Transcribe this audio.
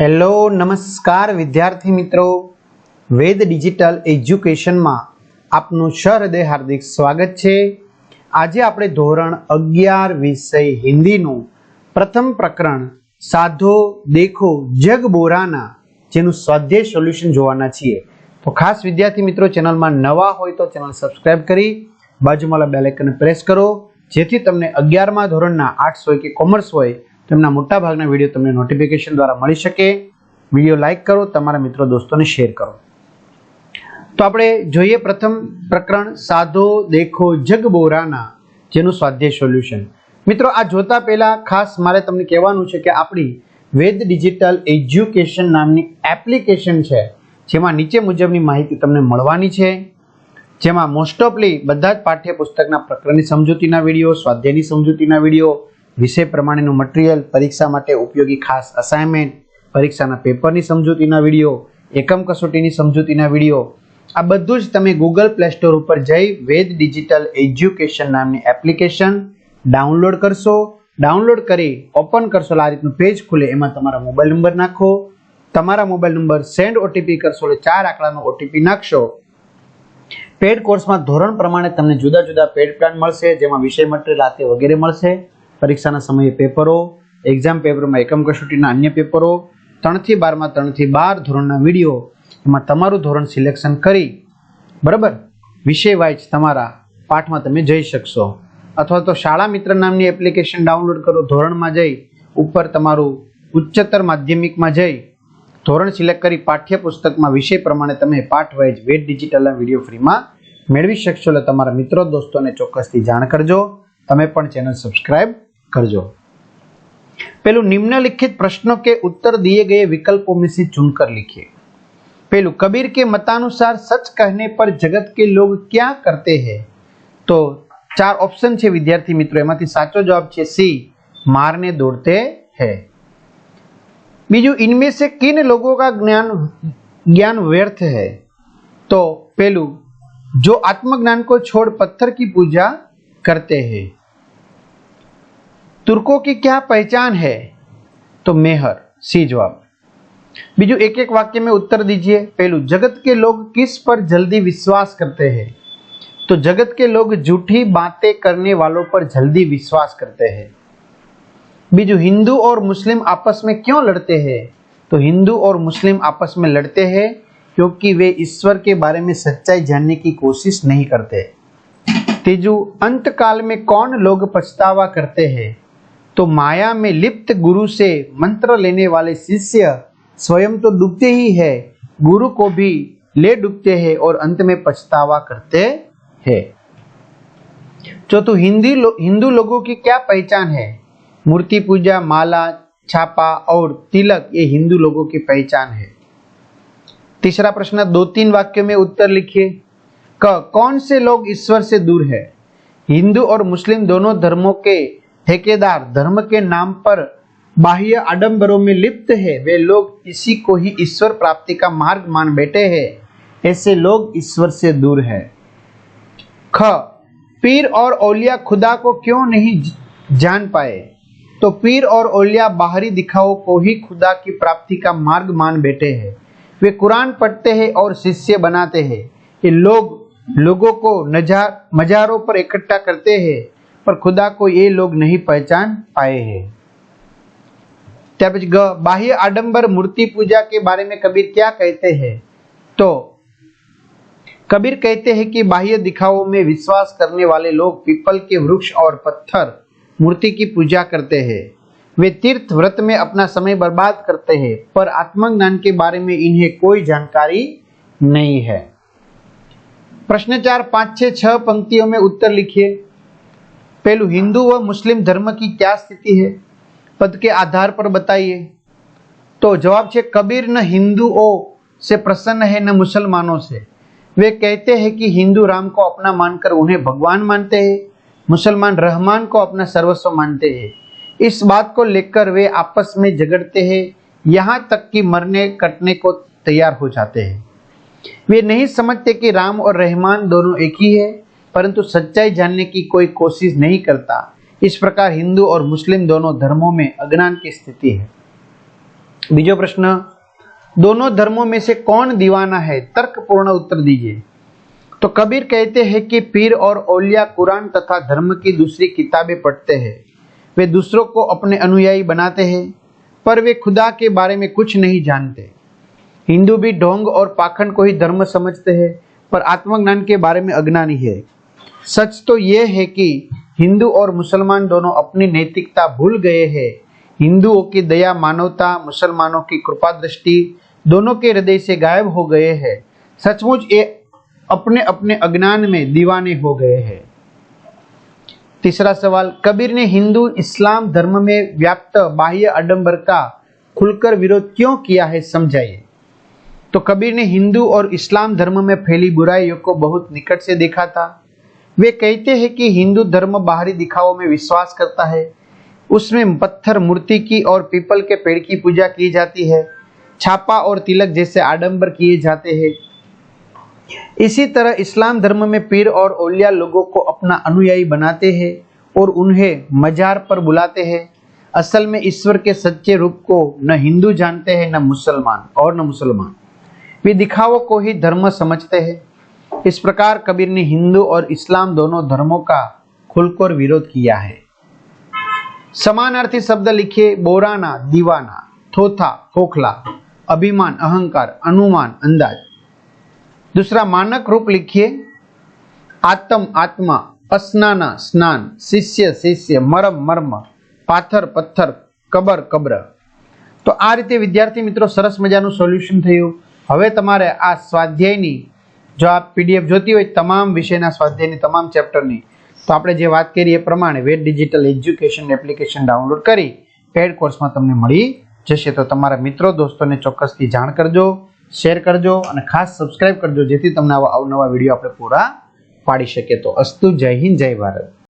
Hello, નમસ્કાર વિદ્યાર્થી મિત્રો. વેદ ડિજિટલ એજ્યુકેશનમાં આપનું સહૃદય હાર્દિક સ્વાગત છે. આજે આપણે ધોરણ અગિયાર વિષય હિન્દીનું પ્રથમ પ્રકરણ, સાધો દેખો જગ બોરાના, જેનું સ્વાધ્યાય સોલ્યુશન જોવાના છીએ. તો ખાસ વિદ્યાર્થી મિત્રો, ચેનલમાં નવા હોય તો ચેનલ સબસ્ક્રાઇબ કરી, બાજુમાં બેલ આઇકન પ્રેસ કરો. જેથી તમને અગિયારમા ધોરણના આર્ટ્સ હોય કે કોમર્સ હોય તેમના મોટા ભાગના વીડિયો તમને નોટિફિકેશન દ્વારા મળી શકે. વીડિયો લાઇક કરો, તમારા મિત્રો દોસ્તોને શેર કરો. તો આપણે જોઈએ પ્રથમ પ્રકરણ, સાધો દેખો જગ બોરાના, જેનું સ્વાધ્યાય સોલ્યુશન મિત્રો, આ જોતા પહેલા ખાસ મારે તમને કહેવાનું છે કે આપણી વેદ ડિજિટલ એજ્યુકેશન નામની એપ્લિકેશન છે, જેમાં નીચે મુજબની માહિતી તમને મળવાની છે. જેમાં મોસ્ટ ઓફલી બધા જ પાઠ્યપુસ્તકના પ્રકરણની સમજૂતીના વીડિયો, સ્વાધ્યાયની સમજૂતીના વીડિયો વિષય પ્રમાણેનું મટીરિયલ પરીક્ષા માટે ઉપયોગી ખાસ અસાઇનમેન્ટ પરીક્ષાના પેપરની સમજૂતીના વીડિયો એકમ કસોટીની સમજૂતીના વીડિયો આ બધું જ તમે ગૂગલ પ્લે સ્ટોર ઉપર જઈ વેદ ડિજિટલ એજ્યુકેશન નામની એપ્લિકેશન ડાઉનલોડ કરશો. ડાઉનલોડ કરી ઓપન કરશો. આ રીતનું પેજ ખુલે. એમાં તમારા મોબાઈલ નંબર નાખો. તમારા મોબાઈલ નંબર સેન્ડ ઓટીપી કરશો એટલે ચાર આંકડાનો ઓટીપી નાખશો. પેડ કોર્સમાં ધોરણ પ્રમાણે તમને જુદા જુદા પેડ પ્લાન મળશે, જેમાં વિષય મટીરિયલ આતે વગેરે મળશે. પરીક્ષાના સમયે પેપરો એક્ઝામ પેપરમાં એકમ કસોટીના અન્ય પેપરો, ત્રણથી બારમાં ત્રણથી બાર ધોરણના વીડિયો, એમાં તમારું ધોરણ સિલેક્શન કરી, બરાબર? વિષય વાઇઝ તમારા પાઠમાં તમે જઈ શકશો. અથવા તો શાળા મિત્ર નામની એપ્લિકેશન ડાઉનલોડ કરો, ધોરણમાં જઈ, ઉપર તમારું ઉચ્ચતર માધ્યમિકમાં જઈ, ધોરણ સિલેક્ટ કરી પાઠ્યપુસ્તકમાં વિષય પ્રમાણે તમે પાઠ વાઇઝ વેટ ડિજિટલના વીડિયો ફ્રીમાં મેળવી શકશો. એટલે તમારા મિત્રો, દોસ્તોને ચોક્કસથી જાણ કરજો. તમે પણ ચેનલ સબસ્ક્રાઇબ करजो। पहलू निम्नलिखित प्रश्नों के उत्तर दिए गए विकल्पों में से चुनकर लिखिए। पहलू कबीर के मतानुसार सच कहने पर जगत के लोग क्या करते हैं? तो चार ऑप्शन छे विद्यार्थी मित्रों साचो जवाब छे सी, मारने दौड़ते हैं। बीजू, इनमें से किन लोगों का ज्ञान ज्ञान व्यर्थ है? तो पहलू जो आत्मज्ञान को छोड़ पत्थर की पूजा करते हैं। तुर्कों की क्या पहचान है? तो मेहर, सी जवाब। बीजू एक एक वाक्य में उत्तर दीजिए। पहलू, जगत के लोग किस पर जल्दी विश्वास करते हैं? तो जगत के लोग झूठी बातें करने वालों पर जल्दी विश्वास करते हैं। बीजू, हिंदू और मुस्लिम आपस में क्यों लड़ते हैं? तो हिंदू और मुस्लिम आपस में लड़ते हैं क्योंकि वे ईश्वर के बारे में सच्चाई जानने की कोशिश नहीं करते। तीजू अंत काल में कौन लोग पछतावा करते हैं? तो माया में लिप्त गुरु से मंत्र लेने वाले शिष्य स्वयं तो डूबते ही है। गुरु को भी ले डूबते हैं और अंत में पछतावा करते हैं। चौथु हिंदी लो, हिंदू लोगों की क्या पहचान है? मूर्ति पूजा माला छापा और तिलक ये हिंदू लोगों की पहचान है। तीसरा प्रश्न दो तीन वाक्यों में उत्तर लिखिए। कौन से लोग ईश्वर से दूर है? हिंदू और मुस्लिम दोनों धर्मों के ठेकेदार धर्म के नाम पर बाह्य आडंबरों में लिप्त है। वे लोग इसी को ही ईश्वर प्राप्ति का मार्ग मान बैठे हैं। ऐसे लोग ईश्वर से दूर है। ख, पीर और औलिया खुदा को क्यों नहीं जान पाए? तो पीर और ओलिया बाहरी दिखाओ को ही खुदा की प्राप्ति का मार्ग मान बैठे हैं। वे कुरान पढ़ते हैं और शिष्य बनाते हैं। ये लोग लोगों को नजार मजारों पर इकट्ठा करते हैं। पर खुदा को ये लोग नहीं पहचान पाए हैं। પછી बाह्य आडंबर मूर्ति पूजा के बारे में कबीर क्या कहते हैं? तो कबीर कहते हैं कि बाह्य दिखावों में विश्वास करने वाले लोग पीपल के वृक्ष और पत्थर मूर्ति की पूजा करते हैं। वे तीर्थ व्रत में अपना समय बर्बाद करते हैं, पर आत्मज्ञान के बारे में इन्हें कोई जानकारी नहीं है। प्रश्न चार, पाँच छह पंक्तियों में उत्तर लिखिए। पहलू हिंदू व मुस्लिम धर्म की क्या स्थिति है? पद के आधार पर बताइए। तो जवाब है कबीर न हिंदुओं से प्रसन्न है, न मुसलमानों से। वे कहते हैं कि हिंदू राम को अपना मानकर उन्हें भगवान मानते हैं, मुसलमान रहमान को अपना सर्वस्व मानते हैं। इस बात को लेकर वे आपस में झगड़ते हैं, यहाँ तक कि मरने कटने को तैयार हो जाते हैं। वे नहीं समझते कि राम और रहमान दोनों एक ही है। परंतु सच्चाई जानने की कोई कोशिश नहीं करता। इस प्रकार हिंदू और मुस्लिम दोनों धर्मों में अज्ञान की स्थिति है। बीजो प्रश्न, दोनों धर्मों में से कौन दीवाना है? तर्कपूर्ण उत्तर दीजिए। तो कबीर कहते हैं कि पीर और औलिया कुरान तथा धर्म की दूसरी किताबें पढ़ते हैं। वे दूसरों को अपने अनुयायी बनाते हैं, पर वे खुदा के बारे में कुछ नहीं जानते। हिंदू भी ढोंग और पाखंड को ही धर्म समझते हैं, पर आत्मज्ञान के बारे में अज्ञानी है। सच तो यह है कि हिंदू और मुसलमान दोनों अपनी नैतिकता भूल गए हैं। हिंदुओं की दया, मानवता, मुसलमानों की कृपा दृष्टि दोनों के हृदय से गायब हो गए हैं। सचमुच ये अपने अपने अज्ञान में दीवाने हो गए हैं। तीसरा सवाल, कबीर ने हिंदू इस्लाम धर्म में व्याप्त बाह्य आडंबर का खुलकर विरोध क्यों किया है समझाइए। तो कबीर ने हिंदू और इस्लाम धर्म में फैली बुराइयों को बहुत निकट से देखा था। वे कहते हैं कि हिंदू धर्म बाहरी दिखावों में विश्वास करता है। उसमें पत्थर, मूर्ति की और पीपल के पेड़ की पूजा की जाती है। छापा और तिलक जैसे आडंबर किए जाते हैं। इसी तरह इस्लाम धर्म में पीर और ओलिया लोगों को अपना अनुयायी बनाते हैं और उन्हें मजार पर बुलाते हैं। असल में ईश्वर के सच्चे रूप को न हिंदू जानते हैं, न मुसलमान और न मुसलमान। वे दिखावों को ही धर्म समझते हैं। इस प्रकार कबीर ने हिंदू और इस्लाम दोनों धर्मों का खुलकर विरोध किया है समानार्थी शब्द लिखिए बोराना दीवाना थोथा खोखला अभिमान अहंकार अनुमान अंदाज दूसरा मानक रूप लिखिए आत्म आत्मा अस्नाना स्नान शिष्य शिष्य मरम मर्म પાથર પથ્થર કબર કબ્ર તો આ રીતે વિદ્યાર્થી મિત્રો સરસ મજાનું સોલ્યુશન થયું હવે તમારે આ સ્વાધ્યાયની જો આ પીડીએફ જોતી હોય તમામ વિષયના સ્વાધ્યાયની તમામ ચેપ્ટરની, તો આપણે જે વાત કરી એ પ્રમાણે Ved digital education application download કરી પેડ કોર્સમાં તમને મળી જશે. તો તમારા મિત્રો, દોસ્તોને ચોક્કસથી જાણ કરજો શેર કરજો અને ખાસ સબસ્ક્રાઇબ કરજો, જેથી તમને આવા અવનવા વીડિયો આપણે પૂરા પાડી શકીએ. તો અસ્તુ જય હિન્દ, જય ભારત.